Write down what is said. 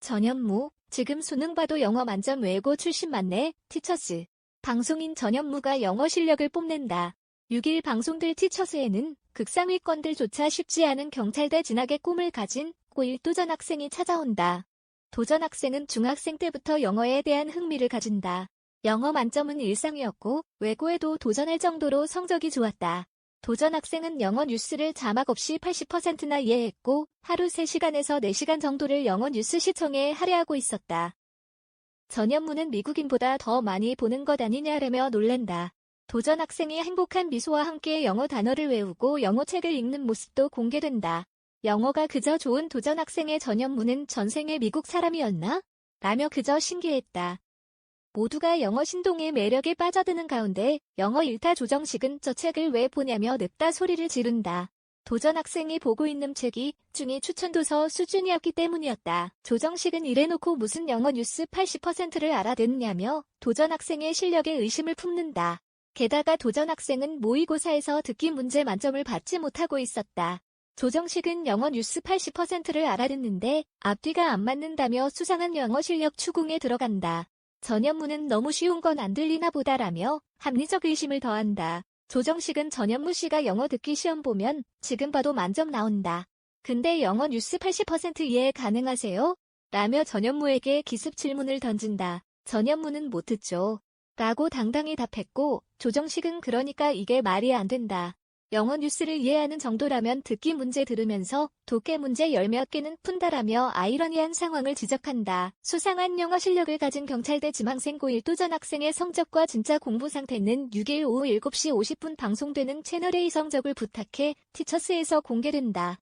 전현무, 지금 수능 봐도 영어 만점 외고 출신 맞네, 티처스. 방송인 전현무가 영어 실력을 뽐낸다. 6일 방송들 티처스에는 극상위권들조차 쉽지 않은 경찰대 진학의 꿈을 가진 고1 도전 학생이 찾아온다. 도전 학생은 중학생 때부터 영어에 대한 흥미를 가진다. 영어 만점은 일상이었고 외고에도 도전할 정도로 성적이 좋았다. 도전 학생은 영어 뉴스를 자막 없이 80%나 이해했고 하루 3시간에서 4시간 정도를 영어 뉴스 시청에 할애하고 있었다. 전현무는 미국인보다 더 많이 보는 것 아니냐라며 놀란다. 도전 학생이 행복한 미소와 함께 영어 단어를 외우고 영어 책을 읽는 모습도 공개된다. 영어가 그저 좋은 도전 학생의 전현무는 전생의 미국 사람이었나? 라며 그저 신기했다. 모두가 영어 신동의 매력에 빠져드는 가운데 영어 일타 조정식은 저 책을 왜 보냐며 냅다 소리를 지른다. 도전 학생이 보고 있는 책이 중에 추천도서 수준이었기 때문이었다. 조정식은 이래놓고 무슨 영어 뉴스 80%를 알아듣느냐며 도전 학생의 실력에 의심을 품는다. 게다가 도전 학생은 모의고사에서 듣기 문제 만점을 받지 못하고 있었다. 조정식은 영어 뉴스 80%를 알아듣는데 앞뒤가 안 맞는다며 수상한 영어 실력 추궁에 들어간다. 전현무는 너무 쉬운 건 안 들리나 보다라며 합리적 의심을 더한다. 조정식은 전현무 씨가 영어 듣기 시험 보면 지금 봐도 만점 나온다. 근데 영어 뉴스 80% 이해 가능하세요? 라며 전현무에게 기습 질문을 던진다. 전현무는 못 듣죠. 라고 당당히 답했고 조정식은 그러니까 이게 말이 안 된다. 영어 뉴스를 이해하는 정도라면 듣기 문제 들으면서 독해 문제 열 몇 개는 푼다라며 아이러니한 상황을 지적한다. 수상한 영어 실력을 가진 경찰대 지망생 고1 도전 학생의 성적과 진짜 공부 상태는 6일 오후 7시 50분 방송되는 채널A 성적을 부탁해 티처스에서 공개된다.